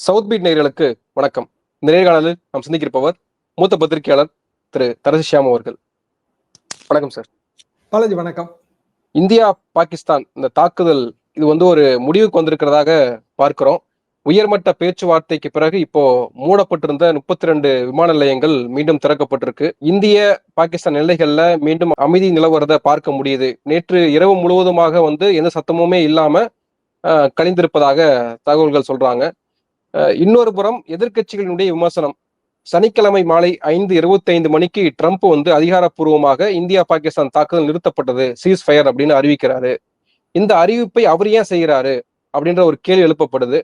South beat நேயர்களுக்கு வணக்கம். இந்த நேர்காணலில் நாம் சந்திக்கிருப்பவர் மூத்த பத்திரிகையாளர் திரு தரசி ஷியாம் அவர்கள். வணக்கம் சார். பாலாஜி வணக்கம். இந்தியா பாகிஸ்தான் இந்த தாக்குதல் இது வந்து ஒரு முடிவுக்கு வந்திருக்கிறதாக பார்க்கிறோம். உயர்மட்ட பேச்சுவார்த்தைக்கு பிறகு இப்போ மூடப்பட்டிருந்த முப்பத்தி ரெண்டு விமான நிலையங்கள் மீண்டும் திறக்கப்பட்டிருக்கு. இந்திய பாகிஸ்தான் எல்லைகள்ல மீண்டும் அமைதி நிலவரத பார்க்க முடியுது. நேற்று இரவு முழுவதுமாக வந்து எந்த சத்தமுமே இல்லாம கழிந்திருப்பதாக தகவல்கள் சொல்றாங்க. இன்னொரு புறம் எதிர்க்கட்சிகளினுடைய விமர்சனம். சனிக்கிழமை மாலை ஐந்து இருபத்தைந்து மணிக்கு ட்ரம்ப் வந்து அதிகாரப்பூர்வமாக இந்தியா பாகிஸ்தான் தாக்குதல் நிறுத்தப்பட்டது சீஸ் ஃபயர் அப்படின்னு அறிவிக்கிறாரு. இந்த அறிவிப்பை அவர் ஏன் செய்கிறாரு அப்படின்ற ஒரு கேள்வி எழுப்பப்படுது.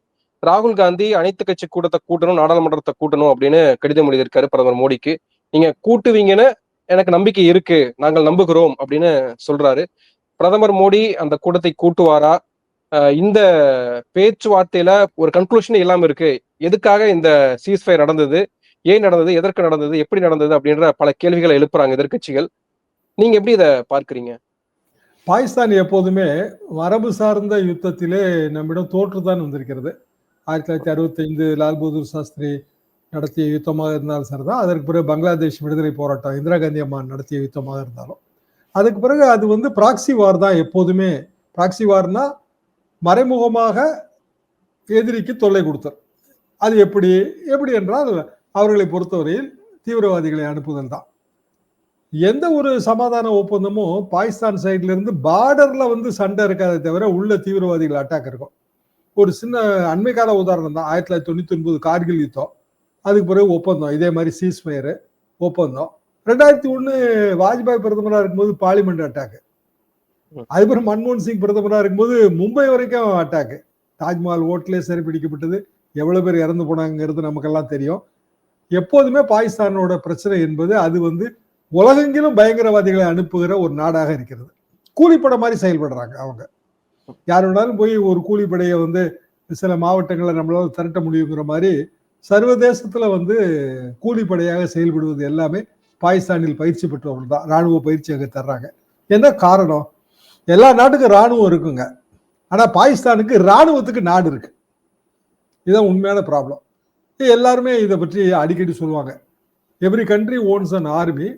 ராகுல் காந்தி அனைத்து கட்சி கூட்டத்தை கூட்டணும் நாடாளுமன்றத்தை கூட்டணும் அப்படின்னு கடிதம் எழுதியிருக்காரு பிரதமர் மோடிக்கு. நீங்க கூட்டுவீங்கன்னு எனக்கு நம்பிக்கை இருக்கு நாங்கள் நம்புகிறோம் அப்படின்னு சொல்றாரு. பிரதமர் மோடி அந்த கூட்டத்தை கூட்டுவாரா? இந்த பேச்சுவார்த்தையில ஒரு கன்க்ளூஷன் இல்லாம இருக்கு. எதுக்காக இந்த சீஸ்ஃபயர் நடந்தது? ஏன் நடந்தது? எதற்கு நடந்தது? எப்படி நடந்தது? அப்படின்ற பல கேள்விகளை எழுப்புறாங்க எதிர்க்கட்சிகள். நீங்க எப்படி இதை பார்க்குறீங்க? பாகிஸ்தான் எப்போதுமே மரபு சார்ந்த யுத்தத்திலே நம்மிடம் தோற்றுதான் வந்திருக்கிறது. ஆயிரத்தி தொள்ளாயிரத்தி அறுபத்தைந்து லால் பகதூர் சாஸ்திரி நடத்திய யுத்தமாக இருந்தாலும் சரிதான். அதற்கு பிறகு பங்களாதேஷ் விடுதலை போராட்டம் இந்திரா காந்தி அம்மா நடத்திய யுத்தமாக இருந்தாலும். அதுக்கு பிறகு அது வந்து ப்ராக்சி வார் தான் எப்போதுமே. ப்ராக்சி வார்னா மறைமுகமாக எதிரிக்கு தொல்லை கொடுத்தார் அது எப்படி எப்படி என்றால் அவர்களை பொறுத்தவரையில் தீவிரவாதிகளை அனுப்புதல் தான். எந்த ஒரு சமாதான ஒப்பந்தமும் பாகிஸ்தான் சைட்ல இருந்து பார்டர்ல வந்து சண்டை இருக்காதே தவிர உள்ள தீவிரவாதிகள் அட்டாக் இருக்கும். ஒரு சின்ன அண்மை கால உதாரணம் தான். ஆயிரத்தி தொள்ளாயிரத்தி தொண்ணூத்தி ஒன்பது கார்கில் யுத்தம். அதுக்கு பிறகு ஒப்பந்தம். இதே மாதிரி சீஸ்மயரு ஒப்பந்தம். ரெண்டாயிரத்தி ஒன்று வாஜ்பாய் பிரதமராக இருக்கும்போது பார்லிமெண்ட் அட்டாக் அதுக்கப்புறம் மன்மோகன் சிங் பிரதமரா இருக்கும்போது மும்பை வரைக்கும் அட்டாக் தாஜ்மஹால் ஓட்டிலே சிறை பிடிக்கப்பட்டது. எவ்வளவு பேர் இறந்து போனாங்கிறது நமக்கெல்லாம் தெரியும். எப்போதுமே பாகிஸ்தானோட பிரச்சனை என்பது அது வந்து உலகெங்கிலும் பயங்கரவாதிகளை அனுப்புகிற ஒரு நாடாக இருக்கிறது. கூலிப்படை மாதிரி செயல்படுறாங்க அவங்க. யார் வேணாலும் போய் ஒரு கூலிப்படையை வந்து சில மாவட்டங்களை நம்மளால திரட்ட முடியுங்கிற மாதிரி சர்வதேசத்துல வந்து கூலிப்படையாக செயல்படுவது எல்லாமே பாகிஸ்தானில் பயிற்சி பெற்றவர்கள் தான். ராணுவ பயிற்சி அங்கே தர்றாங்க. என்ன காரணம்? எல்லா நாட்டுக்கும் ராணுவம் இருக்குங்க. ஆனால் பாகிஸ்தானுக்கு ராணுவத்துக்கு நாடு இருக்கு. இதுதான் உண்மையான ப்ராப்ளம் எல்லாருமே இதை பற்றி அடிக்கடி சொல்லுவாங்க. Every country owns an army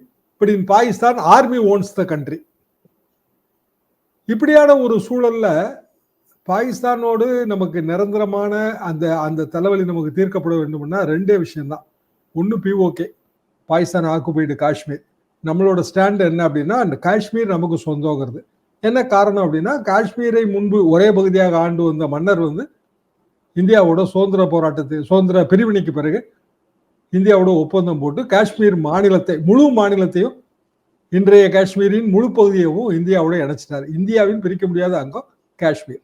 but in Pakistan army owns the country இப்படியான ஒரு சூழலில் பாகிஸ்தானோடு நமக்கு நிரந்தரமான அந்த அந்த தலைவலி நமக்கு தீர்க்கப்பட வேண்டும்னா ரெண்டே விஷயம்தான். ஒன்று பிஓகே பாகிஸ்தான் ஆக்குபைடு காஷ்மீர் நம்மளோட ஸ்டாண்ட் என்ன அப்படின்னா அந்த காஷ்மீர் நமக்கு சொந்தங்கிறது. என்ன காரணம் அப்படின்னா காஷ்மீரை முன்பு ஒரே பகுதியாக ஆண்டு வந்த மன்னர் வந்து இந்தியாவோட சுதந்திர போராட்டத்தை சுதந்திர பிரிவினைக்கு பிறகு இந்தியாவோட ஒப்பந்தம் போட்டு காஷ்மீர் மாநிலத்தை முழு மாநிலத்தையும் இன்றைய காஷ்மீரின் முழு பகுதியவும் இந்தியாவோட இணைச்சிட்டார். இந்தியாவின் பிரிக்க முடியாத அங்கம் காஷ்மீர்.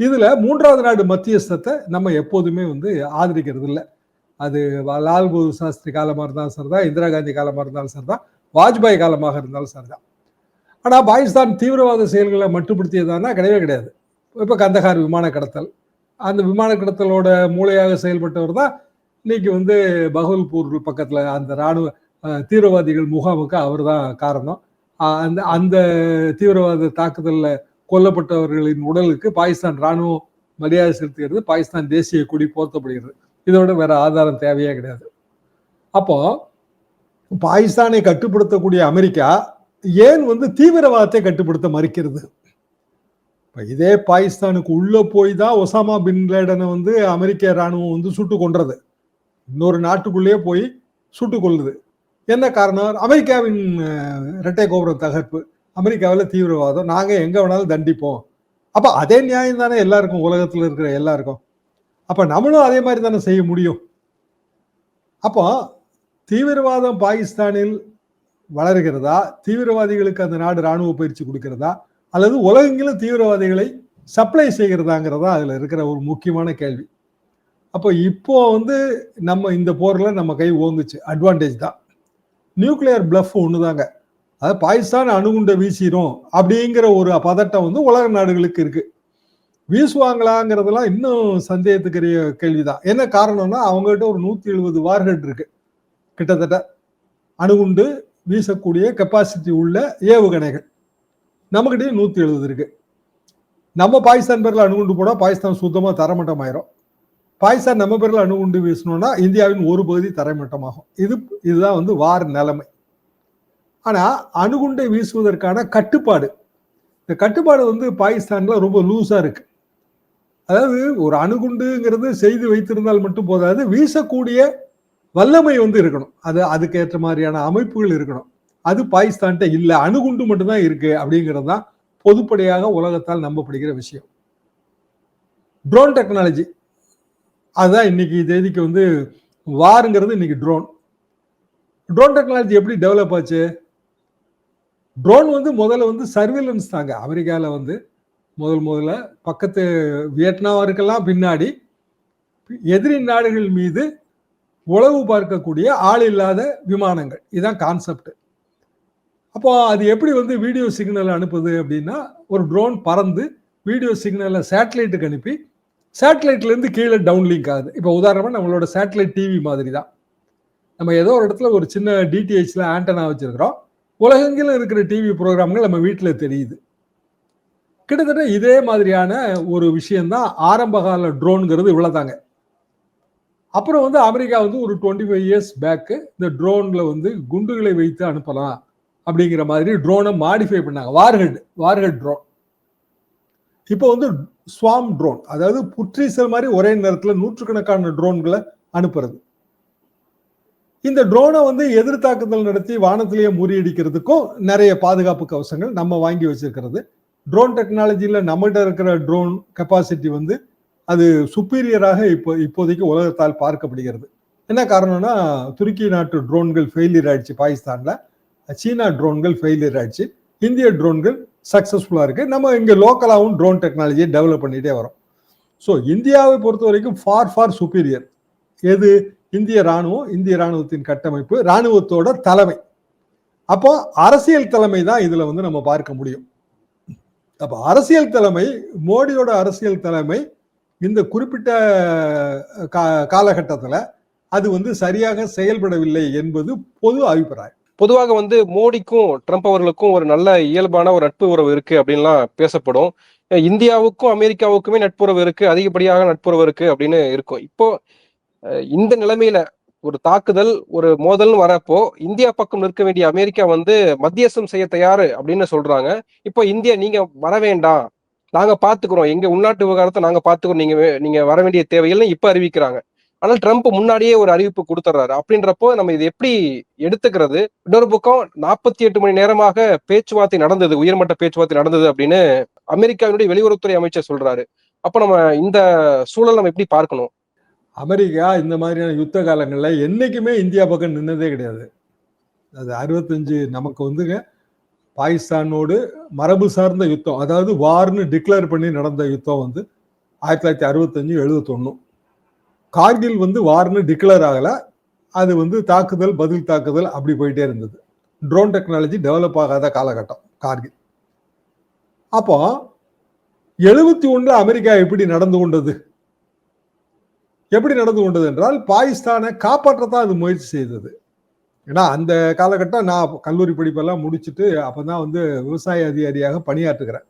இதில் மூன்றாவது நாடு மத்தியஸ்தத்தை நம்ம எப்போதுமே வந்து ஆதரிக்கிறது இல்லை. அது லால் பகதூர் சாஸ்திரி காலமாக இருந்தாலும் சரிதான் இந்திரா காந்தி காலமாக இருந்தாலும் சரிதான் வாஜ்பாய் காலமாக இருந்தாலும் சரிதான். ஆனால் பாகிஸ்தான் தீவிரவாத செயல்களை மட்டுப்படுத்தியதானா? கிடையவே கிடையாது. இப்போ கந்தகார் விமான கடத்தல். அந்த விமான கடத்தலோட மூளையாக செயல்பட்டவர் தான் இன்னைக்கு வந்து பகவல்பூர் பக்கத்தில் அந்த ராணுவ தீவிரவாதிகள் முகாமுக்கு அவர் தான் காரணம். அந்த அந்த தீவிரவாத தாக்குதலில் கொல்லப்பட்டவர்களின் உடலுக்கு பாகிஸ்தான் ராணுவம் மரியாதை செலுத்துகிறது. பாகிஸ்தான் தேசிய கொடி போர்த்தப்படுகிறது. இதோட வேற ஆதாரம் தேவையே கிடையாது. அப்போ பாகிஸ்தானை கட்டுப்படுத்தக்கூடிய அமெரிக்கா ஏன் வந்து தீவிரவாதத்தை கட்டுப்படுத்த மறுக்கிறது? இப்போ இதே பாகிஸ்தானுக்கு உள்ளே போய் தான் ஒசாமா பின் லேடனை வந்து அமெரிக்க ராணுவம் வந்து சுட்டு கொன்றது. இன்னொரு நாட்டுக்குள்ளேயே போய் சுட்டு கொள்ளுது என்ன காரணம்? அமெரிக்காவின் இரட்டை கோபுரம் தகர்ப்பு. அமெரிக்காவில் தீவிரவாதம். நாங்கள் எங்கே வேணாலும் தண்டிப்போம். அப்போ அதே நியாயம் தானே எல்லாருக்கும் உலகத்தில் இருக்கிற எல்லாருக்கும். அப்போ நம்மளும் அதே மாதிரி தானே செய்ய முடியும். அப்போ தீவிரவாதம் பாகிஸ்தானில் வளர்கிறதா? தீவிரவாதிகளுக்கு அந்த நாடு ராணுவ பயிற்சி கொடுக்கிறதா? அல்லது உலகெங்கிலும் தீவிரவாதிகளை சப்ளை செய்கிறதாங்கிறதா அதில் இருக்கிற ஒரு முக்கியமான கேள்வி. அப்போ இப்போ வந்து நம்ம இந்த போரில் நம்ம கை ஓங்குச்சு அட்வான்டேஜ் தான். நியூக்ளியர் பிளஃப் ஒண்ணுதாங்க. அதாவது பாகிஸ்தான் அணுகுண்டை வீசிடும் அப்படிங்கிற ஒரு பதட்டம் வந்து உலக நாடுகளுக்கு இருக்கு. வீசுவாங்களாங்கிறதெல்லாம் இன்னும் சந்தேகத்துக்குரிய கேள்விதான். என்ன காரணம்னா அவங்ககிட்ட ஒரு நூற்றி எழுபது வார்ஹெட் இருக்கு. கிட்டத்தட்ட. அணுகுண்டு வீசக்கூடிய கெப்பாசிட்டி உள்ள ஏவுகணைகள். நம்மகிட்டயும் நூற்றி எழுபது இருக்கு. நம்ம பாகிஸ்தான் பேரில் அணுகுண்டு போனால் பாகிஸ்தான் சுத்தமாக தரமட்டமாயிரும். பாகிஸ்தான் நம்ம பேரில் அணுகுண்டு வீசணும்னா இந்தியாவின் ஒரு பகுதி தரைமட்டமாகும். இது இதுதான் வந்து வார் நிலைமை. ஆனால் அணுகுண்டை வீசுவதற்கான கட்டுப்பாடு. இந்த கட்டுப்பாடு வந்து பாகிஸ்தானில் ரொம்ப லூஸாக இருக்கு. அதாவது ஒரு அணுகுண்டுங்கிறது செய்து வைத்திருந்தால் மட்டும் போதாது வீசக்கூடிய வல்லமை வந்து இருக்கணும். அது அதுக்கு ஏற்ற மாதிரியான அமைப்புகள் இருக்கணும். அது பாகிஸ்தான்கிட்ட இல்லை அணுகுண்டு மட்டும்தான் இருக்கு அப்படிங்கிறது தான் பொதுப்படையாக உலகத்தால் நம்பப்படுகிற விஷயம். ட்ரோன் டெக்னாலஜி அதுதான் இன்னைக்கு தேதிக்கு வந்து வாருங்கிறது இன்னைக்கு ட்ரோன் ட்ரோன் டெக்னாலஜி எப்படி டெவலப் ஆச்சு? ட்ரோன் வந்து முதல்ல வந்து சர்வேலன்ஸ் தாங்க. அமெரிக்காவில் வந்து முதல் முதல்ல பக்கத்து வியட்நாமிற்கெல்லாம் பின்னாடி எதிரி நாடுகள் மீது உளவு பார்க்கக்கூடிய ஆள் இல்லாத விமானங்கள். இதுதான் கான்செப்ட் அப்போ அது எப்படி வந்து வீடியோ சிக்னல் அனுப்புது அப்படின்னா ஒரு ட்ரோன் பறந்து வீடியோ சிக்னலை சேட்டலைட்டுக்கு அனுப்பி சேட்டலைட்லேருந்து கீழே டவுன் லிங்க் ஆகுது. இப்போ உதாரணமாக நம்மளோட சேட்டலைட் டிவி மாதிரி தான். நம்ம ஏதோ ஒரு இடத்துல ஒரு சின்ன டிடிஹெச்சில் ஆண்டனா வச்சுருக்கிறோம். உலகெங்கிலும் இருக்கிற டிவி ப்ரோக்ராம்கள் நம்ம வீட்டில் தெரியுது. கிட்டத்தட்ட இதே மாதிரியான ஒரு விஷயந்தான் ஆரம்ப கால ட்ரோனுங்கிறது இவ்வளோதாங்க அப்புறம் வந்து அமெரிக்கா வந்து ஒரு டுவெண்ட்டி ஃபைவ் இயர்ஸ் பேக்கு இந்த ட்ரோனில் வந்து குண்டுகளை வைத்து அனுப்பலாம் அப்படிங்கிற மாதிரி ட்ரோனை மாடிஃபை பண்ணாங்க. வார்ஹெட் வார்ஹெட் ட்ரோன் இப்போ வந்து ஸ்வாம் ட்ரோன் அதாவது புற்றீசல் மாதிரி ஒரே நேரத்தில் நூற்றுக்கணக்கான ட்ரோன்களை அனுப்புறது. இந்த ட்ரோனை வந்து எதிர் தாக்குதல் நடத்தி வானத்திலேயே முறியடிக்கிறதுக்கும் நிறைய பாதுகாப்பு கவசங்கள் நம்ம வாங்கி வச்சிருக்கிறது. ட்ரோன் டெக்னாலஜியில் நம்மகிட்ட இருக்கிற ட்ரோன் கெப்பாசிட்டி வந்து அது சுப்பீரியராக இப்போ இப்போதைக்கு உலகத்தால் பார்க்கப்படுகிறது. என்ன காரணம்னா துருக்கி நாட்டு ட்ரோன்கள் ஃபெயிலியர் ஆயிடுச்சு பாகிஸ்தானில். சீனா ட்ரோன்கள் ஃபெயிலியர் ஆயிடுச்சு. இந்திய ட்ரோன்கள் சக்சஸ்ஃபுல்லாக இருக்குது நம்ம இங்கே லோக்கலாகவும் ட்ரோன் டெக்னாலஜியை டெவலப் பண்ணிகிட்டே வரோம். ஸோ இந்தியாவை பொறுத்த வரைக்கும் ஃபார் ஃபார் சுப்பீரியர் எது? இந்திய ராணுவம் இந்திய ராணுவத்தின் கட்டமைப்பு ராணுவத்தோட தலைமை. அப்போ அரசியல் தலைமை தான் இதில் வந்து நம்ம பார்க்க முடியும். அப்போ அரசியல் தலைமை மோடியோட அரசியல் தலைமை இந்த குறிப்பிட்ட காலகட்டத்தில் அது வந்து சரியாக செயல்படவில்லை என்பது பொது அபிப்பிராயம். பொதுவாக வந்து மோடிக்கும் ட்ரம்ப் அவர்களுக்கும் ஒரு நல்ல இயல்பான ஒரு நட்பு உறவு இருக்கு அப்படின்லாம் பேசப்படும். இந்தியாவுக்கும் அமெரிக்காவுக்குமே நட்புறவு இருக்கு அதிகப்படியாக நட்புறவு இருக்கு அப்படின்னு இருக்கும். இப்போ இந்த நிலைமையில ஒரு தாக்குதல் ஒரு மோதல்னு வரப்போ இந்தியா பக்கம் நிற்க வேண்டிய அமெரிக்கா வந்து மத்தியஸ்தம் செய்ய தயாரு அப்படின்னு சொல்றாங்க. இப்போ இந்தியா நீங்க வர வேண்டாம். நாங்க பாத்துக்கிறோம். எங்க உள்நாட்டு விவகாரத்தை நாங்க பாத்துக்கிறோம். நீங்க நீங்க வர வேண்டிய தேவையில்லை இப்ப அறிவிக்கிறாங்க. ஆனால் ட்ரம்ப் முன்னாடியே ஒரு அறிவிப்பு கொடுத்துட்றாரு அப்படின்றப்போ நம்ம இது எப்படி எடுத்துக்கிறது? இன்னொரு பக்கம் நாற்பத்தி எட்டு மணி நேரமாக பேச்சுவார்த்தை நடந்தது உயர்மட்ட பேச்சுவார்த்தை நடந்தது அப்படின்னு அமெரிக்காவினுடைய வெளியுறவுத்துறை அமைச்சர் சொல்றாரு. அப்ப நம்ம இந்த சூழல் நம்ம எப்படி பார்க்கணும்? அமெரிக்கா இந்த மாதிரியான யுத்த காலங்களில் என்னைக்குமே இந்தியா பக்கம் நின்னதே கிடையாது. அது அறுபத்தஞ்சு நமக்கு வந்துங்க. பாகிஸ்தானோடு மரபு சார்ந்த யுத்தம் அதாவது வார்னு டிக்ளேர் பண்ணி நடந்த யுத்தம் வந்து ஆயிரத்தி தொள்ளாயிரத்தி அறுபத்தஞ்சு எழுபத்தொன்னு. கார்கில் வந்து வார்னு டிக்ளேர் ஆகலை அது வந்து தாக்குதல் பதில் தாக்குதல் அப்படி போயிட்டே இருந்தது. ட்ரோன் டெக்னாலஜி டெவலப் ஆகாத காலகட்டம் கார்கில். அப்போ எழுபத்தி ஒன்றில் அமெரிக்கா எப்படி நடந்து கொண்டது? எப்படி நடந்து கொண்டது என்றால் பாகிஸ்தானை காப்பாற்றத்தான் அது முயற்சி செய்தது. ஏன்னா அந்த காலகட்டம் நான் கல்லூரி படிப்பெல்லாம் முடிச்சுட்டு அப்பதான் வந்து விவசாய அதிகாரியாக பணியாற்றுகிறேன்.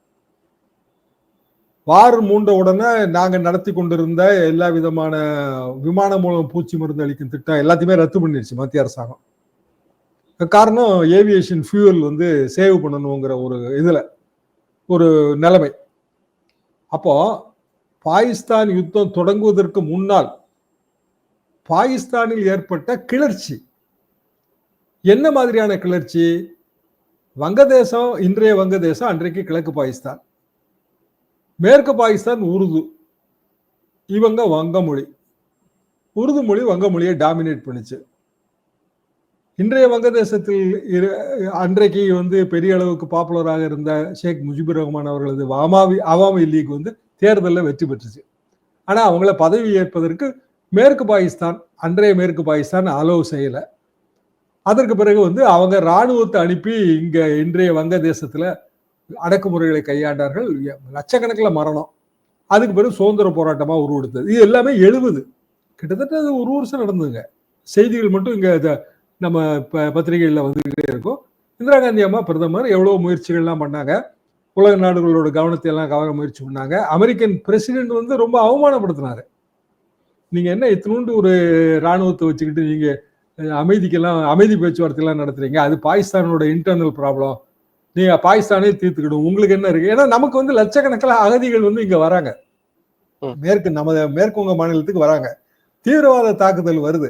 வார் மூண்ட உடனே நாங்கள் நடத்தி கொண்டிருந்த எல்லா விதமான விமானம் மூலம் பூச்சி மருந்து அளிக்கும் திட்டம் எல்லாத்தையுமே ரத்து பண்ணிருச்சு மத்திய அரசாங்கம். காரணம் ஏவியேஷன் ஃபியூவல் வந்து சேவ் பண்ணணுங்கிற ஒரு இதில் ஒரு நிலைமை. அப்போ பாகிஸ்தான் யுத்தம் தொடங்குவதற்கு முன்னால் பாகிஸ்தானில் ஏற்பட்ட கிளர்ச்சி என்ன மாதிரியான கிளர்ச்சி? வங்கதேசம் இன்றைய வங்கதேசம் அன்றைக்கு கிழக்கு பாகிஸ்தான். மேற்கு பாகிஸ்தான் உருது. இவங்க வங்க மொழி உருது மொழி வங்க மொழியை டாமினேட் பண்ணுச்சு. இன்றைய வங்கதேசத்தில் அன்றைக்கு வந்து பெரிய அளவுக்கு பாப்புலராக இருந்த ஷேக் முஜிபுர் ரஹ்மான் அவர்களது அவாமி அவாமி லீக் வந்து தேர்தலில் வெற்றி பெற்றுச்சு. ஆனால் அவங்கள பதவி ஏற்பதற்கு மேற்கு பாகிஸ்தான் அன்றைய மேற்கு பாகிஸ்தான் அலோவ் செய்யலை. அதற்கு பிறகு வந்து அவங்க இராணுவத்தை அனுப்பி இங்கே இன்றைய வங்கதேசத்தில் அடக்குமுறைகளை கையாண்டார்கள். லட்சக்கணக்கில் மரணம். அதுக்கு பிறகு சுதந்திர போராட்டமாக உருவெடுத்தது. இது எல்லாமே எழுபது. கிட்டத்தட்ட அது ஒரு வருஷம் நடந்ததுங்க. செய்திகள் மட்டும் இங்கே நம்ம பத்திரிகைகளில் வந்துக்கிட்டே இருக்கும். இந்திரா காந்தி அம்மா பிரதமர் எவ்வளோ முயற்சிகள்லாம் பண்ணாங்க. உலக நாடுகளோட கவனத்தை எல்லாம் கவர முயற்சி பண்ணாங்க. அமெரிக்கன் பிரசிடென்ட் வந்து ரொம்ப அவமானப்படுத்தினாரு. நீங்கள் என்ன இத்தினூண்டு ஒரு ராணுவத்தை வச்சுக்கிட்டு நீங்கள் அமைதிக்கெல்லாம் அமைதி பேச்சுவார்த்தை எல்லாம் நடத்துறீங்க. அது பாகிஸ்தானோட இன்டர்னல் ப்ராப்ளம் நீங்க பாகிஸ்தானே தீர்த்துக்கிடும் உங்களுக்கு என்ன இருக்கு? ஏன்னா நமக்கு வந்து லட்சக்கணக்கில் அகதிகள் வந்து இங்க வராங்க. மேற்கு நமது மேற்குவங்க மாநிலத்துக்கு வராங்க. தீவிரவாத தாக்குதல் வருது.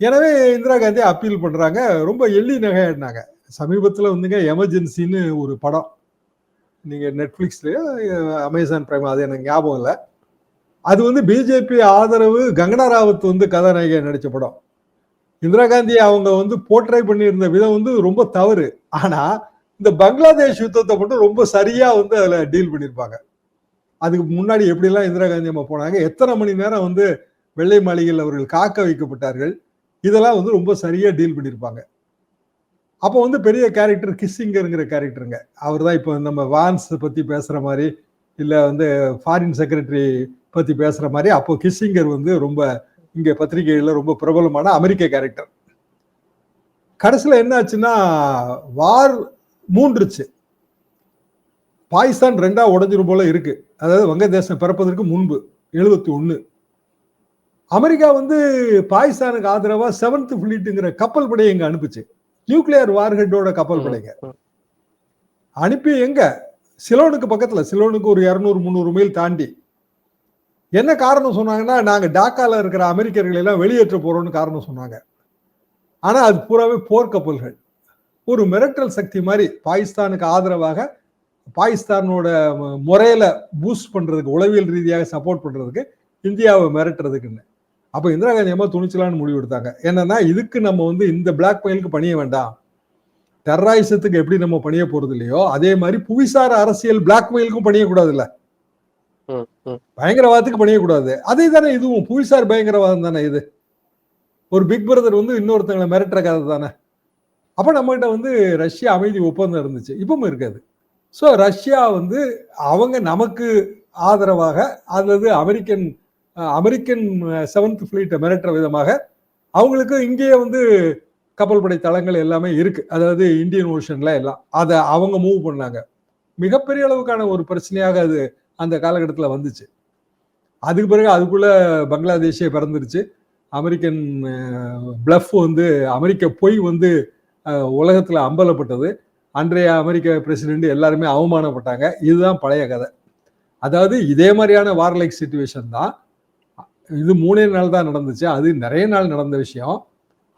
எனவே இந்திரா காந்தி அப்பீல் பண்றாங்க. ரொம்ப எள்ளி நகையாடினாங்க. சமீபத்துல வந்துங்க எமர்ஜென்சின்னு ஒரு படம். நீங்க நெட்ஃபிளிக்ஸ்லயோ அமேசான் பிரைம் அது எனக்கு ஞாபகம் இல்லை. அது வந்து பிஜேபி ஆதரவு கங்கனா ராவத் வந்து கதாநாயகியா நடிச்ச படம். இந்திரா காந்தி அவங்க வந்து போர்ட்ரை பண்ணியிருந்த விதம் வந்து ரொம்ப தவறு. ஆனா இந்த பங்களாதேஷ் யுத்தத்தை மட்டும் ரொம்ப சரியா வந்து அதுல டீல் பண்ணியிருப்பாங்க. அதுக்கு முன்னாடி எப்படிலாம் இந்திரா காந்தி அம்மா போனாங்க? எத்தனை மணி நேரம் வந்து வெள்ளை மாளிகையில் அவர்கள் காக்க வைக்கப்பட்டார்கள்? இதெல்லாம் வந்து ரொம்ப சரியா டீல் பண்ணியிருப்பாங்க. அப்போ வந்து பெரிய கேரக்டர் கிஸ்ஸிங்கருங்கிற கேரக்டருங்க அவர் தான் இப்போ நம்ம வான்ஸ் பற்றி பேசுகிற மாதிரி இல்லை வந்து ஃபாரின் செக்ரட்டரி பற்றி பேசுகிற மாதிரி அப்போ கிஸ்ஸிங்கர் வந்து ரொம்ப இங்க பத்திரிகைகள்ல ரொம்ப பிரபலமான அமெரிக்க கேரக்டர் கடைசியில் என்ன ஆச்சுன்னா வார் மூன்றுச்சு. பாகிஸ்தான் ரெண்டா உடைஞ்சிரும் போல இருக்கு. அதாவது வங்கதேசம் பிறப்பதற்கு முன்பு எழுபத்தி ஒண்ணு அமெரிக்கா வந்து பாகிஸ்தானுக்கு ஆதரவா செவன்த் ஃபிளீட்டுங்கிற கப்பல் படையை இங்க அனுப்புச்சு. நியூக்ளியர் வார்ஹெட்டோட கப்பல் படைங்க. அனுப்பி எங்க? சிலோனுக்கு பக்கத்துல. சிலோனுக்கு ஒரு இருநூறு முந்நூறு மைல் தாண்டி. என்ன காரணம் சொன்னாங்கன்னா நாங்கள் டாக்கால இருக்கிற அமெரிக்கர்களை எல்லாம் வெளியேற்ற போறோம்னு காரணம் சொன்னாங்க. ஆனா அது பூராவே போர்க்கப்பல்கள் ஒரு மிரட்டல் சக்தி மாதிரி பாகிஸ்தானுக்கு ஆதரவாக பாகிஸ்தானோட முறையில் முறையில பூஸ்ட் பண்றதுக்கு உளவியல் ரீதியாக சப்போர்ட் பண்றதுக்கு இந்தியாவை மிரட்டுறதுக்குன்னு. அப்போ இந்திரா காந்தி அம்மா துணிச்சலான்னு முடிவு எடுத்தாங்க. என்னன்னா இதுக்கு நம்ம வந்து இந்த பிளாக் மெயிலுக்கு பணிய வேண்டாம். டெரராயிசத்துக்கு எப்படி நம்ம பணிய போறது இல்லையோ அதே மாதிரி புவிசார் அரசியல் பிளாக் மெயிலுக்கும் பணியக்கூடாது இல்லை பயங்கரவாதத்துக்கு பண்ணியக்கூடாது அதே தானே இதுவும் புவிசார் பயங்கரவாதம் தானே இது? ஒரு பிக் பிரதர் வந்து இன்னொருத்தங்களை மிரட்டுற கதை தானே? அப்போ நம்மகிட்ட வந்து ரஷ்யா அமைதி ஒப்பந்தம் இருந்துச்சு. இப்பவும் இருக்காது. ஸோ ரஷ்யா வந்து அவங்க நமக்கு ஆதரவாக அல்லது அமெரிக்கன் அமெரிக்கன் செவன்த் ஃபிளீட்டை மிரட்டுற விதமாக அவங்களுக்கு இங்கேயே வந்து கப்பல் படை தளங்கள் எல்லாமே இருக்கு. அதாவது இந்தியன் ஓஷன்ல எல்லாம். அதை அவங்க மூவ் பண்ணாங்க. மிகப்பெரிய அளவுக்கான ஒரு பிரச்சனையாக அது அந்த காலகட்டத்தில் வந்துச்சு. அதுக்கு பிறகு அதுக்குள்ளே பங்களாதேஷே பிறந்துருச்சு. அமெரிக்கன் பிளஃப் வந்து அமெரிக்க பொய் வந்து உலகத்தில் அம்பலப்பட்டது. அன்றைய அமெரிக்க பிரசிடென்ட் எல்லாருமே அவமானப்பட்டாங்க. இதுதான் பழைய கதை. அதாவது இதே மாதிரியான வார்லைக் சுச்சுவேஷன் தான். இது மூணே நாள் தான் நடந்துச்சு. அது நிறைய நாள் நடந்த விஷயம்.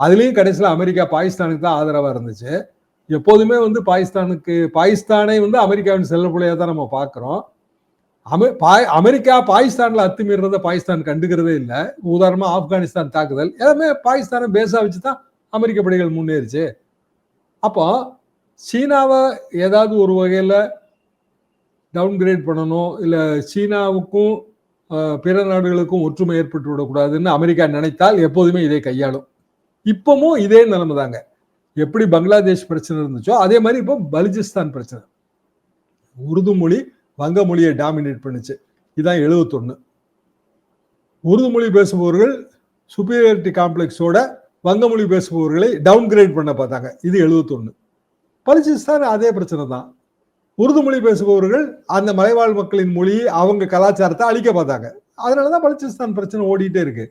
அதுலேயும் கடைசியில் அமெரிக்கா பாகிஸ்தானுக்கு தான் ஆதரவாக இருந்துச்சு. எப்போதுமே வந்து பாகிஸ்தானுக்கு பாகிஸ்தானை வந்து அமெரிக்காவின் செல்லப்பிள்ளையா தான் நம்ம பார்க்குறோம். அமெரிக்கா பாகிஸ்தான்ல அத்துமீறத பாகிஸ்தான் கண்டுக்கிறதே இல்லை. உதாரணமா ஆப்கானிஸ்தான் தாக்குதல். எல்லாமே பாகிஸ்தானை பேஸா வச்சு தான் அமெரிக்க படைகள் முன்னேறிச்சு. அப்போ சீனாவை ஏதாவது ஒரு வகையில் டவுன்கிரேட் பண்ணணும் இல்லை சீனாவுக்கும் பிற நாடுகளுக்கும் ஒற்றுமை ஏற்பட்டு விடக்கூடாதுன்னு அமெரிக்கா நினைத்தால் எப்போதுமே இதை கையாளும். இப்பவும் இதே நிலைமை தாங்க. எப்படி பங்களாதேஷ் பிரச்சனை இருந்துச்சோ அதே மாதிரி இப்போ பலுஜிஸ்தான் பிரச்சனை. உருது மொழி வங்க மொழியை டாமினேட் பண்ணுச்சு. இதான் எழுவத்தொன்னு. உருது மொழி பேசுபவர்கள் சுப்பீரியாரிட்டி காம்ப்ளெக்ஸோட வங்க மொழி பேசுபவர்களை டவுன்கிரேட் பண்ண பார்த்தாங்க. இது எழுவத்தொன்னு. பலுச்சிஸ்தான் அதே பிரச்சனை தான். உருது மொழி பேசுபவர்கள் அந்த மலைவாழ் மக்களின் மொழியை அவங்க கலாச்சாரத்தை அழிக்க பார்த்தாங்க. அதனாலதான் பலுச்சிஸ்தான் பிரச்சனை ஓடிட்டே இருக்கு.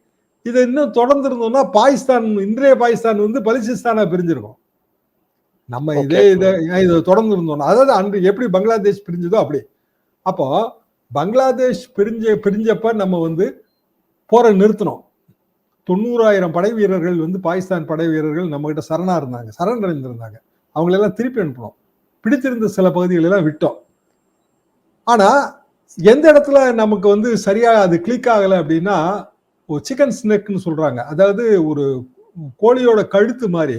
இதை இன்னும் தொடர்ந்து இருந்தோம்னா பாகிஸ்தான் இன்றைய பாகிஸ்தான் வந்து பலுச்சிஸ்தானா பிரிஞ்சிருக்கும். நம்ம இதே. இதை இதை தொடர்ந்து இருந்தோம்னா அதாவது அன்று எப்படி பங்களாதேஷ் பிரிஞ்சதோ அப்படி. அப்போ பங்களாதேஷ் பிரிஞ்ச பிரிஞ்சப்ப நம்ம வந்து போரை நிறுத்தினோம். தொண்ணூறாயிரம் படை வீரர்கள் வந்து பாகிஸ்தான் படை வீரர்கள் நம்ம கிட்ட சரணா இருந்தாங்க சரணடைந்திருந்தாங்க. அவங்களெல்லாம் திருப்பி அனுப்பினோம். பிடித்திருந்த சில பகுதிகளெல்லாம் விட்டோம். ஆனா எந்த இடத்துல நமக்கு வந்து சரியா அது கிளிக் ஆகலை அப்படின்னா ஒரு சிக்கன் ஸ்னெக்னு சொல்றாங்க. அதாவது ஒரு கோழியோட கழுத்து மாதிரி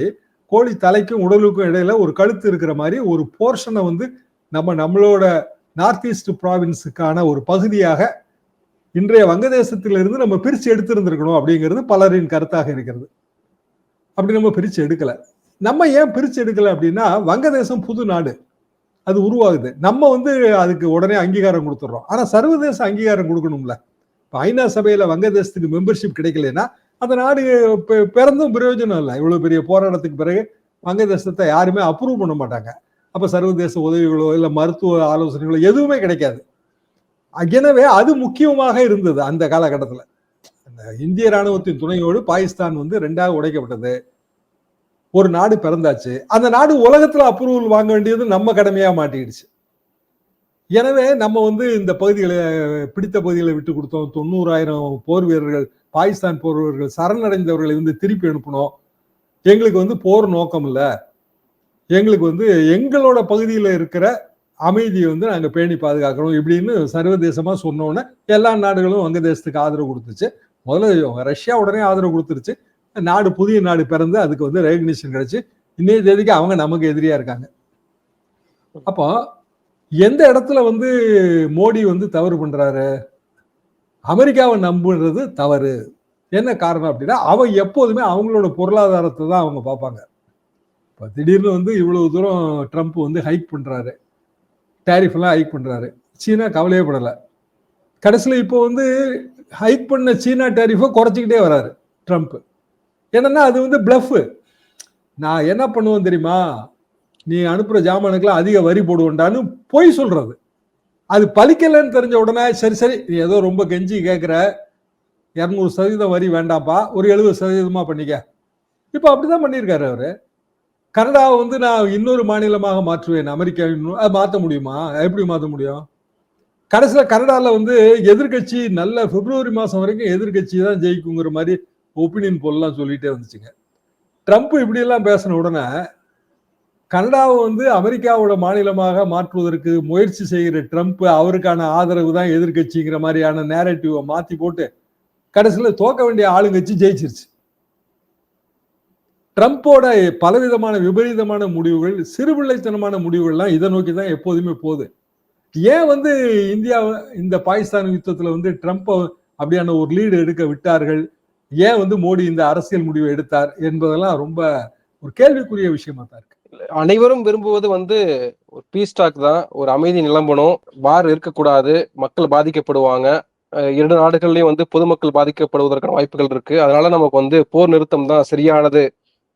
கோழி தலைக்கும் உடலுக்கும் இடையில ஒரு கழுத்து இருக்கிற மாதிரி ஒரு போர்ஷனை வந்து நம்ம நம்மளோட நார்த் ஈஸ்ட் ப்ராவின்ஸுக்கான ஒரு பகுதியாக இன்றைய வங்கதேசத்திலிருந்து நம்ம பிரித்து எடுத்திருந்திருக்கணும் அப்படிங்கிறது பலரின் கருத்தாக இருக்கிறது. அப்படி நம்ம பிரித்து எடுக்கலை. நம்ம ஏன் பிரித்து எடுக்கலை அப்படின்னா வங்கதேசம் புது நாடு. அது உருவாகுது. நம்ம வந்து அதுக்கு உடனே அங்கீகாரம் கொடுத்துட்றோம். ஆனால் சர்வதேச அங்கீகாரம் கொடுக்கணும்ல. இப்போ ஐநா சபையில் வங்கதேசத்துக்கு மெம்பர்ஷிப் கிடைக்கலன்னா அந்த நாடு பிறந்தும் பிரயோஜனம் இல்லை. இவ்வளோ பெரிய போராட்டத்துக்கு பிறகு வங்கதேசத்தை யாருமே அப்ரூவ் பண்ண மாட்டாங்க. அப்போ சர்வதேச உதவிகளோ இல்லை மருத்துவ ஆலோசனைகளோ எதுவுமே கிடைக்காது. எனவே அது முக்கியமாக இருந்தது அந்த காலகட்டத்தில். இந்திய ராணுவத்தின் துணையோடு பாகிஸ்தான் வந்து ரெண்டாக உடைக்கப்பட்டது. ஒரு நாடு பிறந்தாச்சு. அந்த நாடு உலகத்தில் அப்ரூவல் வாங்க வேண்டியது நம்ம கடமையாக மாட்டிடுச்சு எனவே நம்ம வந்து இந்த பகுதிகளை பிடித்த பகுதிகளை விட்டு கொடுத்தோம். தொண்ணூறாயிரம் போர் வீரர்கள் பாகிஸ்தான் போர் வீரர்கள் சரணடைந்தவர்களை வந்து திருப்பி அனுப்பணும் எங்களுக்கு வந்து போர் நோக்கம் இல்லை. எங்களுக்கு வந்து எங்களோட பகுதியில் இருக்கிற அமைதியை வந்து நாங்கள் பேணி பாதுகாக்கிறோம். இப்படின்னு சர்வதேசமாக சொன்னோன்னே எல்லா நாடுகளும் வங்கதேசத்துக்கு ஆதரவு கொடுத்துச்சு. முதல்ல ரஷ்யா உடனே ஆதரவு கொடுத்துருச்சு. நாடு புதிய நாடு பிறந்து அதுக்கு வந்து ரெகக்னிஷன் கிடைச்சு. இன்னைய தேதிக்கு அவங்க நமக்கு எதிரியா இருக்காங்க. அப்போ எந்த இடத்துல வந்து மோடி வந்து தவறு பண்றாரு? அமெரிக்காவை நம்புறது தவறு. என்ன காரணம் அப்படின்னா அவன் எப்போதுமே அவங்களோட பொருளாதாரத்தை தான் அவங்க பார்ப்பாங்க. இப்போ திடீர்னு வந்து இவ்வளவு தூரம் ட்ரம்ப் வந்து ஹைக் பண்ணுறாரு டேரிஃப் எல்லாம் ஹைக் பண்ணுறாரு சீனா கவலையே படலை. கடைசியில் இப்போ வந்து ஹைக் பண்ண சீனா டேரிஃபை குறைச்சிக்கிட்டே வராரு ட்ரம்ப் என்னன்னா அது வந்து பிளஃப் நான் என்ன பண்ணுவேன் தெரியுமா? நீ அனுப்புகிற ஜாமானுக்கெல்லாம் அதிக வரி போடுவோண்டான்னு பொய் சொல்கிறது அது பலிக்கலைன்னு தெரிஞ்ச உடனே சரி சரி நீ ஏதோ ரொம்ப கெஞ்சி கேட்குற இரநூறு சதவீதம் வரி வேண்டாம்ப்பா. ஒரு எழுபது சதவீதமாக பண்ணிக்க. இப்போ அப்படிதான் பண்ணியிருக்காரு அவர். கனடாவை வந்து நான் இன்னொரு மாநிலமாக மாற்றுவேன் அமெரிக்கா அது மாற்ற முடியுமா? எப்படி மாற்ற முடியும்? கடைசியில் கனடாவில் வந்து எதிர்கட்சி நல்ல பிப்ரவரி மாதம் வரைக்கும் எதிர்கட்சி தான் ஜெயிக்குங்கிற மாதிரி ஒப்பீனியன் போல்லாம் சொல்லிட்டே வந்துச்சுங்க. ட்ரம்ப் இப்படியெல்லாம் பேசின உடனே கனடாவை வந்து அமெரிக்காவோட மாநிலமாக மாற்றுவதற்கு முயற்சி செய்கிற ட்ரம்ப் அவருக்கான ஆதரவு தான் எதிர்கட்சிங்கிற மாதிரியான நேரட்டிவை மாற்றி போட்டு கடைசியில் தோக்க வேண்டிய ஆளுங்கட்சி ஜெயிச்சிருச்சு. ட்ரம்ப்போட பலவிதமான விபரீதமான முடிவுகள் சிறுபிள்ளைத்தனமான முடிவுகள்லாம் இதை நோக்கி தான் எப்போதுமே போகுது. ஏன் வந்து இந்தியா இந்த பாகிஸ்தான் யுத்தத்தில் வந்து ட்ரம்ப்பை அப்படியான ஒரு லீடு எடுக்க விட்டார்கள்? ஏன் வந்து மோடி இந்த அரசியல் முடிவை எடுத்தார் என்பதெல்லாம் ரொம்ப ஒரு கேள்விக்குரிய விஷயமா தான் இருக்கு. அனைவரும் விரும்புவது வந்து ஒரு பீஸ் டாக் தான் ஒரு அமைதி நிலம்பணும். வார் இருக்கக்கூடாது மக்கள் பாதிக்கப்படுவாங்க. இரண்டு நாடுகள்லயும் வந்து பொதுமக்கள் பாதிக்கப்படுவதற்கான வாய்ப்புகள் இருக்கு. அதனால நமக்கு வந்து போர் நிறுத்தம் தான் சரியானது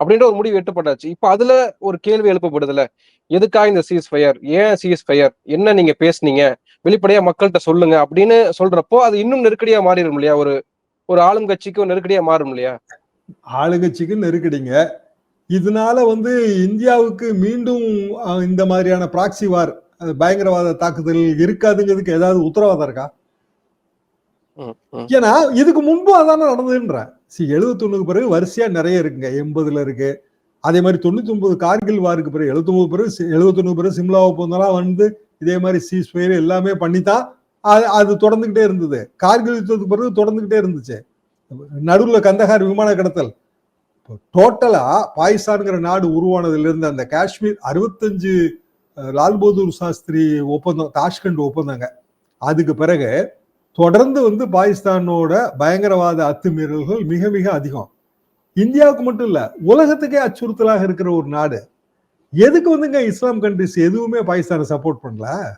அப்படின்ற ஒரு முடிவு எட்டப்பட்டாச்சு. இப்ப அதுல ஒரு கேள்வி எழுப்பப்படுதுல எதுக்காக இந்த சீஸ் ஃபயர் ஏன் சீஸ் ஃபயர் என்ன நீங்க பேசுனீங்க? வெளிப்படையா மக்கள்கிட்ட சொல்லுங்க அப்படின்னு சொல்றப்போ அது இன்னும் நெருக்கடியா மாறிடும் இல்லையா? ஒரு ஒரு ஆளும் கட்சிக்கு நெருக்கடியா மாறும் இல்லையா? ஆளுங்கட்சிக்கு நெருக்கடிங்க. இதனால வந்து இந்தியாவுக்கு மீண்டும் இந்த மாதிரியான பிராக்சி வார் பயங்கரவாத தாக்குதல் இருக்காதுங்கிறதுக்கு ஏதாவது உத்தரவாதம் இருக்கா. ஏன்னா இதுக்கு முன்பு அதானே நடந்ததுன்றேன் சி எழுபத்தொன்னுக்கு பிறகு வரிசையா நிறைய இருக்குங்க. எண்பதுல இருக்கு. அதே மாதிரி தொண்ணூத்தி ஒன்பது கார்கில் வாருக்கு பிறகு எழுபத்தொன்பது பிறகு எழுபத்தொன்னு பிறகு சிம்லா ஒப்பந்தம்லாம் வந்து இதே மாதிரி சீஸ் ஃபயர் எல்லாமே பண்ணித்தான் அது அது தொடர்ந்துகிட்டே இருந்தது. கார்கில் யுத்தத்துக்கு பிறகு தொடர்ந்துகிட்டே இருந்துச்சு. நடுவில் கந்தகார் விமான கடத்தல். டோட்டலா பாகிஸ்தான்கிற நாடு உருவானதுலேருந்து அந்த காஷ்மீர் அறுபத்தஞ்சு லால் பகதூர் சாஸ்திரி ஒப்பந்தம் தாஷ்கண்ட் ஒப்பந்தங்க. அதுக்கு பிறகு தொடர்ந்து வந்து பாகிஸ்தானோட பயங்கரவாத அத்துமீறல்கள் மிக மிக அதிகம். இந்தியாவுக்கு மட்டும் இல்லை உலகத்துக்கே அச்சுறுத்தலாக இருக்கிற ஒரு நாடு. எதுக்கு வந்துங்க இஸ்லாம் கண்ட்ரிஸ் எதுவுமே பாகிஸ்தானை சப்போர்ட் பண்ணல?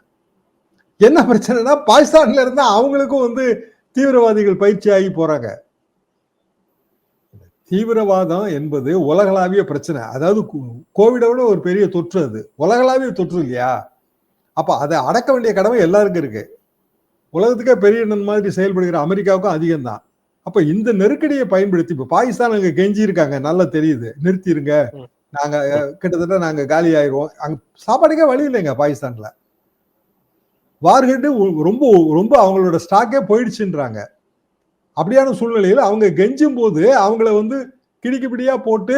என்ன பிரச்சனைனா பாகிஸ்தான்ல இருந்தா அவங்களுக்கும் வந்து தீவிரவாதிகள் பயிற்சி ஆகி போறாங்க. தீவிரவாதம் என்பது உலகளாவிய பிரச்சனை. அதாவது கோவிடை கோவிடோட ஒரு பெரிய தொற்று அது. உலகளாவிய தொற்று இல்லையா? அப்ப அதை அடக்க வேண்டிய கடமை எல்லாருக்கும் இருக்கு. உலகத்துக்கே பெரிய மாதிரி செயல்படுகிற அமெரிக்காவுக்கும் அதிகம் தான் அப்ப இந்த நெருக்கடியை பயன்படுத்தி இப்ப பாகிஸ்தான் அங்க கெஞ்சி இருக்காங்க. நல்லா தெரியுது. நிறுத்திருங்க. ம். நாங்க கிட்டத்தட்ட நாங்க காலி ஆயிடுவோம் அங்க சாப்பாடுக்கே வழி இல்லைங்க பாகிஸ்தான்ல. வார்கட்டு ரொம்ப ரொம்ப அவங்களோட ஸ்டாக்கே போயிடுச்சுன்றாங்க. அப்படியான சூழ்நிலையில் அவங்க கெஞ்சும் போது அவங்கள வந்து கிடிக்கிப்பிடியா போட்டு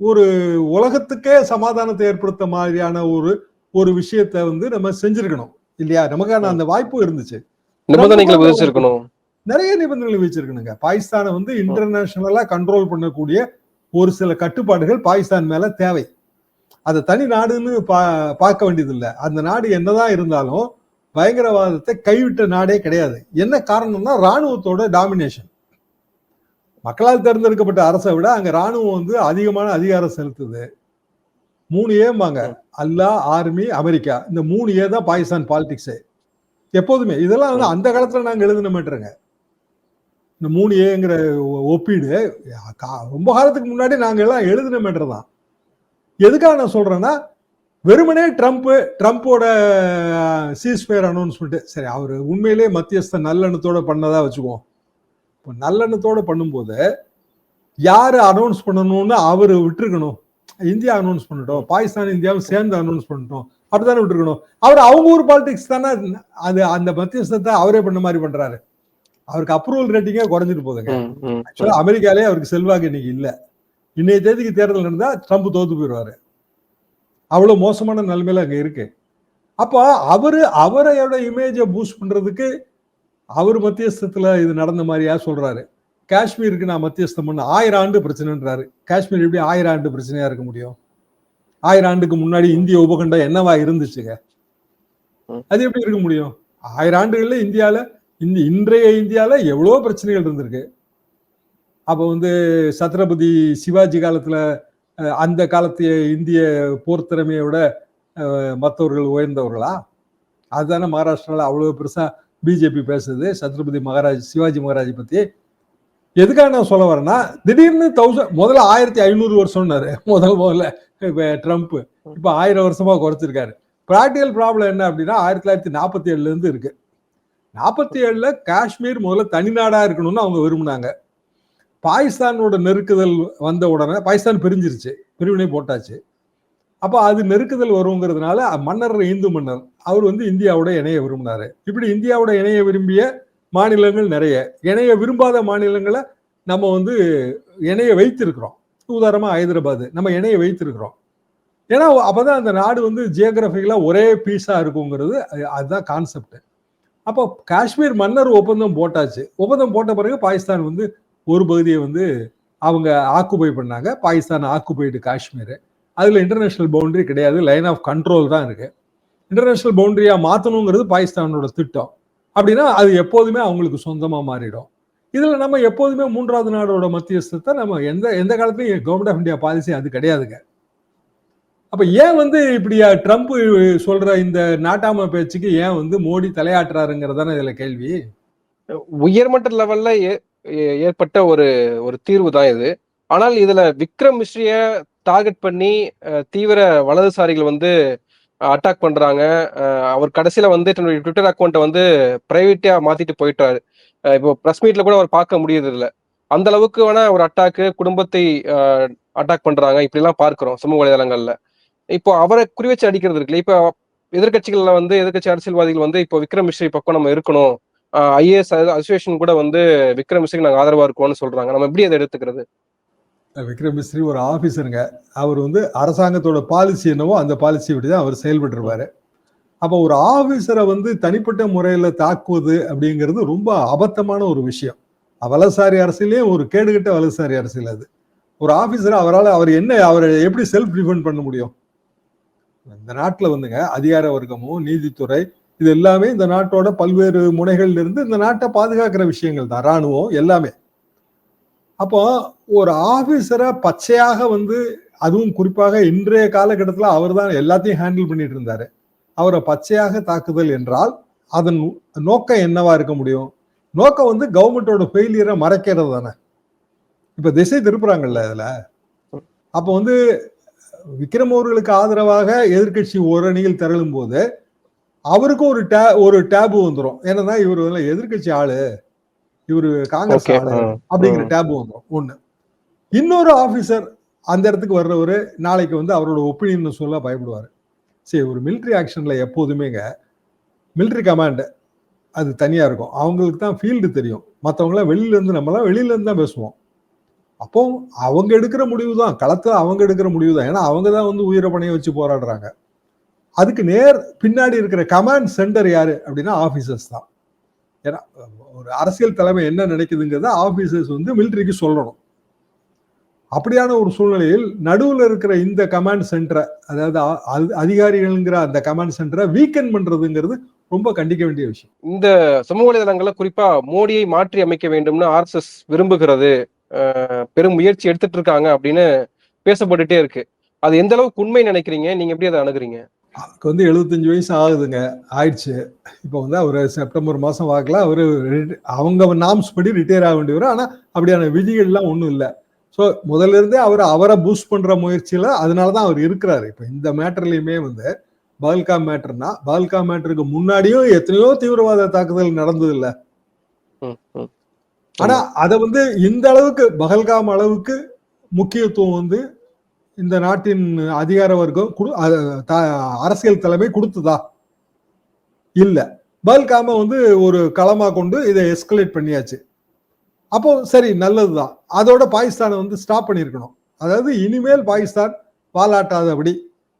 ஒரு உலகத்துக்கே சமாதானத்தை ஏற்படுத்த மாதிரியான ஒரு ஒரு விஷயத்தை வந்து நம்ம செஞ்சிருக்கணும். இல்லையா? நமக்கான அந்த வாய்ப்பும் இருந்துச்சு. நிபந்தனைகளை விதிச்சிருக்கணும். நிறைய நிபந்தனைகள் வச்சிருக்கணுங்க பாகிஸ்தானை வந்து இன்டர்நேஷனலா கண்ட்ரோல் பண்ணக்கூடிய ஒரு சில கட்டுப்பாடுகள் பாகிஸ்தான் மேல தேவை. அதை தனி நாடுன்னு பா பார்க்க வேண்டியது இல்லை அந்த நாடு என்னதான் இருந்தாலும் பயங்கரவாதத்தை கைவிட்ட நாடே கிடையாது. என்ன காரணம்னா ராணுவத்தோட டாமினேஷன் மக்களால் தேர்ந்தெடுக்கப்பட்ட அரசை விட அங்க ராணுவம் வந்து அதிகமான அதிகாரம் செலுத்துது. மூணு ஏம்பாங்க அல்லாஹ் ஆர்மி அமெரிக்கா. இந்த மூணு ஏ தான் பாகிஸ்தான் பாலிடிக்ஸ் எப்போதுமே. இதெல்லாம் வந்து அந்த காலத்துல நாங்க எழுதின மாட்டுறங்க இந்த மூணு ஏங்கிற ஒப்பீடு ரொம்ப காலத்துக்கு முன்னாடி நாங்க எல்லாம் எழுதின மேட்டர் தான் எதுக்காக நான் சொல்றேன்னா வெறுமனே ட்ரம்ப் ட்ரம்ப்போட சீஸ்ஃபயர் அனௌன்ஸ்மெண்ட் சரி அவர் உண்மையிலே மத்தியஸ்த நல்லெண்ணத்தோட பண்ணதா வச்சுக்குவோம். இப்போ நல்லெண்ணத்தோட பண்ணும்போது யாரு அனௌன்ஸ் பண்ணணும்னு அவர் விட்டுருக்கணும்? இந்தியா அனௌன்ஸ் பண்ணட்டும் பாகிஸ்தான் இந்தியாவும் சேர்ந்து அனௌன்ஸ் பண்ணட்டும் அப்படித்தானே விட்டுருக்கணும்? அவர் அவங்க ஊர் பாலிடிக்ஸ் தானே அது அந்த மத்தியஸ்தத்தை அவரே பண்ண மாதிரி பண்றாரு. அவருக்கு அப்ரூவல் ரேட்டிங்கே குறைஞ்சிட்டு போகுதுங்க. ம், ஆக்சுவலா அமெரிக்காலே அவருக்கு செல்வாக்கு இன்னைக்கு இல்ல. இன்னைய தேதிக்கு தேர்தல் நடந்தா ட்ரம்ப் தோத்து போயிடுவாரு. அவ்வளவு மோசமான நிலைமையில அங்க இருக்கு. அப்போ அவரு அவரையோட இமேஜை பூஸ்ட் பண்றதுக்கு அவர் மத்தியஸ்தத்துல இது நடந்த மாதிரியா சொல்றாரு. காஷ்மீருக்கு நான் மத்தியஸ்தம் பண்ண ஆயிரம் ஆண்டு பிரச்சனைன்றாரு. காஷ்மீர் எப்படி ஆயிரம் ஆண்டு பிரச்சனையா இருக்க முடியும்? ஆயிரம் ஆண்டுக்கு முன்னாடி இந்திய உபகண்டம் என்னவா இருந்துச்சுங்க. அது எப்படி இருக்க முடியும்? ஆயிரம் ஆண்டுகள்ல இந்தியால இந்த இன்றைய இந்தியால எவ்வளவோ பிரச்சனைகள் இருந்திருக்கு. அப்ப வந்து சத்ரபதி சிவாஜி காலத்துல அந்த காலத்திய இந்திய போர் திறமையை விட அஹ், மற்றவர்கள் உயர்ந்தவர்களா? அதுதானே மகாராஷ்டிரால அவ்வளவு பெருசா பிஜேபி பேசுது. சத்ரபதி மகாராஜ் சிவாஜி மகாராஜ் பத்தி எதுக்காக நான் சொல்ல வரேன்னா திடீர்னு தௌசண்ட் முதல்ல ஆயிரத்தி ஐநூறு வருஷம்னாரு முதல் முதல்ல இப்போ ட்ரம்ப். இப்போ ஆயிரம் வருஷமா குறைச்சிருக்காரு. ப்ராக்டிக்கல் ப்ராப்ளம் என்ன அப்படின்னா ஆயிரத்தி தொள்ளாயிரத்தி நாற்பத்தி ஏழுலேருந்து இருக்கு. நாற்பத்தி ஏழுல காஷ்மீர் முதல்ல தனிநாடாக இருக்கணும்னு அவங்க விரும்பினாங்க. பாகிஸ்தானோட நெருக்குதல் வந்த உடனே பாகிஸ்தான் பிரிஞ்சிருச்சு. பிரிவினை போட்டாச்சு. அப்போ அது நெருக்குதல் வருங்கிறதுனால மன்னர் இந்து மன்னர் அவர் வந்து இந்தியாவோட இணைய விரும்பினாரு. இப்படி இந்தியாவோட இணைய விரும்பிய மாநிலங்கள் நிறைய. இணைய விரும்பாத மாநிலங்களை நம்ம வந்து இணைய வைத்திருக்கிறோம். உதாரணமாக ஹைதராபாத் நம்ம இணைய வைத்திருக்கிறோம். ஏன்னா அப்பதான் அந்த நாடு வந்து ஜியோகிராஃபிக்கலாக ஒரே பீஸாக இருக்குங்கிறது அது- அதுதான் கான்செப்ட் அப்போ காஷ்மீர் மன்னர் ஒப்பந்தம் போட்டாச்சு. ஒப்பந்தம் போட்ட பிறகு பாகிஸ்தான் வந்து ஒரு பகுதியை வந்து அவங்க ஆக்குபை பண்ணாங்க. பாகிஸ்தான் ஆக்குபைடு காஷ்மீர். அதில் இன்டர்நேஷனல் பவுண்டரி கிடையாது. லைன் ஆஃப் கண்ட்ரோல் தான் இருக்குது இன்டர்நேஷனல் பவுண்டரியாக மாற்றணுங்கிறது பாகிஸ்தானோட திட்டம். அப்படின்னா அது எப்போதுமே அவங்களுக்கு சொந்தமாக மாறிடும். இதில் நம்ம எப்போதுமே மூன்றாவது நாடோட மத்தியஸ்தத்தை நம்ம எந்த எந்த காலத்துலையும் கவர்மெண்ட் ஆஃப் இந்தியா பாலிசி அது கிடையாதுங்க. அப்போ ஏன் வந்து இப்படியா ட்ரம்ப் சொல்ற இந்த நாட்டாம பேச்சுக்கு ஏன் வந்து மோடி தலையாட்டுறாருங்கிறதான இதில் கேள்வி? உயர்மட்ட லெவல்ல ஏ- ஏ- ஏற்பட்ட ஒரு ஒரு தீர்வு தான் இது. ஆனால் இதுல விக்ரம் மிஸ்ரிய டார்கெட் பண்ணி தீவிர வலதுசாரிகள் வந்து அட்டாக் பண்றாங்க. அவர் கடைசியில வந்து தன்னுடைய ட்விட்டர் அக்கௌண்ட்டை வந்து பிரைவேட்டா மாத்திட்டு போயிட்டாரு. இப்போ ப்ரெஸ் மீட்ல கூட அவர் பார்க்க முடியுது இல்ல அந்த அளவுக்கு வேணா ஒரு அட்டாக்கு குடும்பத்தை அட்டாக் பண்றாங்க. இப்படி எல்லாம் பார்க்கிறோம் சமூக வலைதளங்கள்ல. இப்போ அவரை குறி வச்சு அடிக்கிறது இருக்குல்ல. இப்போ எதிர்க்கட்சிகள்ல வந்து எதிர்க்கட்சி அரசியல்வாதிகள் வந்து இப்போ விக்ரம் மிஸ்ரி பக்கம் நம்ம இருக்கணும். ஐஏஎஸ் அசோசியேஷன் கூட வந்து விக்ரம் மிஸ்ரிக்கு நாங்க ஆதரவா இருக்கோம்னு சொல்றாங்க. நம்ம எப்படி அதை எடுத்துக்கிறது? விக்ரம் மிஸ்ரி ஒரு ஆஃபீஸருங்க அவர் வந்து அரசாங்கத்தோட பாலிசி என்னவோ அந்த பாலிசி விட்டு தான் அவர் செயல்பட்டுருவாரு. அப்போ ஒரு ஆஃபீஸரை வந்து தனிப்பட்ட முறையில் தாக்குவது அப்படிங்கிறது ரொம்ப அபத்தமான ஒரு விஷயம். வலசாரி அரசியலே ஒரு கேடுகட்ட வலசாரி அரசியல் அது. ஒரு ஆஃபீஸர் அவரால் அவர் என்ன அவரை எப்படி செல்ஃப் டிஃபெண்ட் பண்ண முடியும்? இந்த நாட்டில் வந்துங்க அதிகார வர்க்கமும் நீதித்துறை இது எல்லாமே இந்த நாட்டோட பல்வேறு முனைகள்ல இருந்து இந்த நாட்டை பாதுகாக்கிற விஷயங்கள் தான் ராணுவம் எல்லாமே. அப்போ ஒரு ஆபீசரை பச்சையாக வந்து அதுவும் குறிப்பாக இன்றைய காலகட்டத்தில் அவர் தான் எல்லாத்தையும் ஹேண்டில் பண்ணிட்டு இருந்தாரு. அவரை பச்சையாக தாக்குதல் என்றால் அதன் நோக்கம் என்னவா இருக்க முடியும்? நோக்கம் வந்து கவர்மெண்டோட ஃபெயிலியரை மறைக்கிறது தானே. இப்ப திசை திருப்புறாங்கல்ல இதுல அப்போ வந்து விக்ரம் அவர்களுக்கு ஆதரவாக எதிர்க்கட்சி ஒரு அணியில் திரளும் போது அவருக்கும் ஒரு டே ஒரு டேபு வந்துடும் ஏன்னா இவர் எதிர்கட்சி எதிர்க்கட்சி ஆளு. இவரு காங்கிரஸ் அப்படிங்கிற டேப் வந்துடும் ஒண்ணு. இன்னொரு ஆபீசர் அந்த இடத்துக்கு வர்றவரு நாளைக்கு வந்து அவரோட ஒப்பீனியன் சொல்ல பயப்படுவாரு. சரி ஒரு military ஆக்ஷன்ல எப்போதுமேங்க military கமாண்ட் அது தனியா இருக்கும். அவங்களுக்கு தான் ஃபீல்டு தெரியும். மற்றவங்களாம் வெளியில இருந்து நம்மளாம் வெளியில இருந்து தான் பேசுவோம். அப்போ அவங்க எடுக்கிற முடிவு தான். களத்துல அவங்க எடுக்கிற முடிவு தான். ஏன்னா அவங்க தான் வந்து உயிரை பணைய வச்சு போராடுறாங்க. அதுக்கு நேர் பின்னாடி இருக்கிற கமாண்ட் சென்டர் யாரு அப்படின்னா ஆபீசர்ஸ் தான். ஏன்னா ஒரு அரசியல் தலைமை என்ன நினைக்குதுங்கிறத ஆபீசர்ஸ் வந்து மிலிட்டரிக்கு சொல்லணும். அப்படியான ஒரு சூழ்நிலையில் நடுவில் இருக்கிற இந்த கமாண்ட் சென்டரை அதாவது அ- அதிகாரிகள்ங்கிற அந்த கமாண்ட் சென்டரை வீக்கெண்ட் பண்றதுங்கிறது ரொம்ப கண்டிக்க வேண்டிய விஷயம். இந்த சமூக வலைதளங்களை குறிப்பா மோடியை மாற்றி அமைக்க வேண்டும்னு ஆர்எஸ்எஸ் விரும்புகிறது. பெரும் முயற்சி எடுத்துட்டு இருக்காங்க அப்படின்னு பேசப்பட்டுட்டே இருக்கு. அது எந்த அளவுக்கு உண்மை நினைக்கிறீங்க? நீங்க எப்படி அதை அணுகுறீங்க? அவருக்கு வந்து எழுபத்தஞ்சு வயசு ஆகுதுங்க. ஆயிடுச்சு. இப்போ வந்து அவர் செப்டம்பர் மாசம் வாக்கில். அவர் அவங்க நாம்ஸ் படி ரிட்டையர் ஆக வேண்டியவர். ஆனா அப்படியான விதிகள்லாம் ஒன்றும் இல்லை. ஸோ முதல்ல இருந்தே அவர் அவரை பூஸ்ட் பண்ற முயற்சியில அதனால தான் அவர் இருக்கிறாரு. இப்போ இந்த மேட்டர்லயுமே வந்து பகல்காம் மேட்டர்னா பகல்காம் மேட்டருக்கு முன்னாடியும் எத்தனையோ தீவிரவாத தாக்குதல் நடந்தது இல்ல. ஆனா அதை வந்து இந்த அளவுக்கு பகல்காம் அளவுக்கு முக்கியத்துவம் வந்து இந்த நாட்டின் அதிகார வர்க்கம் குடு- அரசியல் தலைமை கொடுத்ததா? இல்ல. பல்காம வந்து ஒரு களமா கொண்டு இதை எஸ்கலேட் பண்ணியாச்சு. அப்போ சரி நல்லதுதான். அதோட பாகிஸ்தானை வந்து ஸ்டாப் பண்ணியிருக்கணும். அதாவது இனிமேல் பாகிஸ்தான் வாலாட்டாதபடி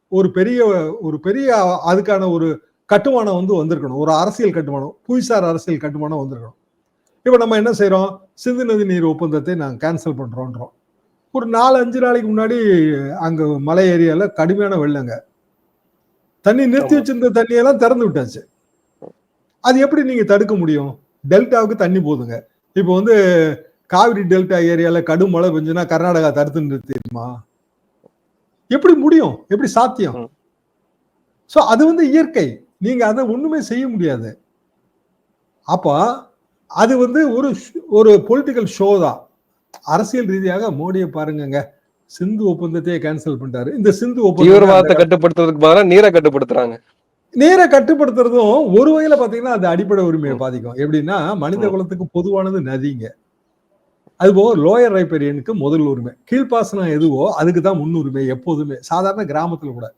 ஒரு பெரிய ஒரு பெரிய அதுக்கான ஒரு கட்டுமானம் வந்து வந்திருக்கணும். ஒரு அரசியல் கட்டுமானம் புவிசார் அரசியல் கட்டுமானம் வந்திருக்கணும். இப்போ நம்ம என்ன செய்கிறோம் சிந்து நதி நீர் ஒப்பந்தத்தை நாங்கள் கேன்சல் பண்ணுறோன்றோம் ஒரு நாலு அஞ்சு நாளைக்கு முன்னாடி அங்க மலை ஏரியால கடுமையான வெள்ளங்க. தண்ணி நிறுத்தி. வச்சிருந்த தண்ணியெல்லாம் திறந்து விட்டாச்சு. அது எப்படி நீங்க தடுக்க முடியும்? டெல்டாவுக்கு தண்ணி போதுங்க. இப்போ வந்து காவிரி டெல்டா ஏரியால கடும் மழை பெஞ்சுன்னா கர்நாடகா தடுத்து நிறுத்திடுமா? எப்படி முடியும்? எப்படி சாத்தியம். சோ அது வந்து இயற்கை. நீங்க அதை ஒண்ணுமே செய்ய முடியாது. அப்ப அது வந்து ஒரு ஒரு பொலிட்டிக்கல் ஷோ தான். அரசியல் ரீதியாக மோடியை பாருங்கங்க. சிந்து ஒப்பந்தத்தையே கேன்சல் பண்ணிட்டாரு. இந்த சிந்து ஒப்பந்தம் தீவிரவாதத்தை கட்டுப்படுத்துறதுக்கு பதிலா நீரை கட்டுப்படுத்துறாங்க. நேர கட்டுப்படுத்துறதும் ஒரு வகையில பாத்தீங்கன்னா அது அடிப்படை உரிமையை. பாதிக்கும். எப்படின்னா மனித. குலத்துக்கு பொதுவானது நதிங்க. அதுபோக லோயர் ரைப்பரியனுக்கு முதல் உரிமை. கீழ்ப்பாசனம் எதுவோ அதுக்கு தான் முன்னுரிமை எப்போதுமே. சாதாரண கிராமத்துல கூட.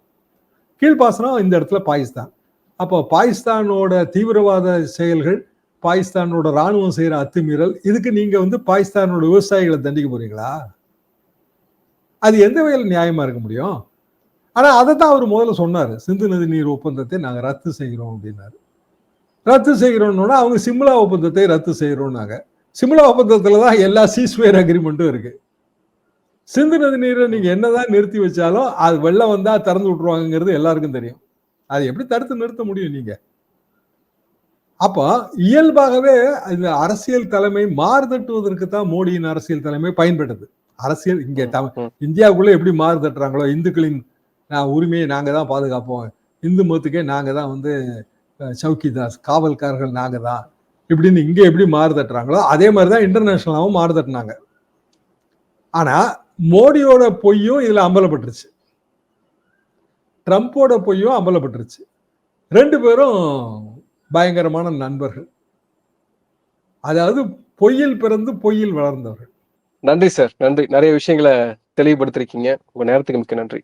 கீழ்ப்பாசனம் இந்த இடத்துல பாகிஸ்தான். அப்போ பாகிஸ்தானோட தீவிரவாத செயல்கள் பாகிஸ்தானோட ராணுவம் செய்யற அத்துமீறல் இதுக்கு நீங்க வந்து பாகிஸ்தானோட விவசாயிகளை தண்டிக்க போறீங்களா? அது எந்த வகையில் நியாயமா இருக்க முடியும்? ஆனா அதை தான் அவர் முதல்ல சொன்னார். சிந்து நதி நீர் ஒப்பந்தத்தை நாங்க ரத்து செய்கிறோம் அப்படின்னாரு. ரத்து செய்கிறோம்னா அவங்க சிம்லா ஒப்பந்தத்தை ரத்து செய்கிறோம்னாங்க. சிம்லா ஒப்பந்தத்துல தான் எல்லா சீஸ்வேர் அக்ரிமெண்ட்டும் இருக்கு. சிந்து நதி நீரை நீங்க என்னதான் நிறுத்தி வச்சாலும் அது வெள்ளம் வந்தா திறந்து விட்ருவாங்கங்கிறது எல்லாருக்கும் தெரியும். அது எப்படி தடுத்து நிறுத்த முடியும் நீங்க? அப்போ இயல்பாகவே இந்த அரசியல் தலைமை மாறுதட்டுவதற்கு தான் மோடியின் அரசியல் தலைமை பயன்படுது அரசியல் இங்க. இந்தியாவுக்குள்ள எப்படி மாறு தட்டுறாங்களோ இந்துக்களின் உரிமையை நாங்க தான் பாதுகாப்போம். இந்து மதத்துக்கே நாங்க தான் வந்து அஹ், சௌக்கிதாஸ் காவல்காரர்கள் நாங்க தான். இப்படின்னு இங்க எப்படி மாறு தட்டுறாங்களோ அதே மாதிரி தான் இன்டர்நேஷனலாவும் மாறு தட்டினாங்க. ஆனா மோடியோட பொய்யும் இதுல அம்பலப்பட்டுருச்சு. ட்ரம்ப்போட பொய்யும் அம்பலப்பட்டுருச்சு. ரெண்டு பேரும் பயங்கரமான நண்பர்கள். அதாவது பொய்யில் பிறந்து பொய்யில் வளர்ந்தவர்கள். நன்றி சார். நன்றி. நிறைய விஷயங்களை தெளிவுபடுத்திருக்கீங்க. உங்க நேரத்துக்கு மிக்க நன்றி.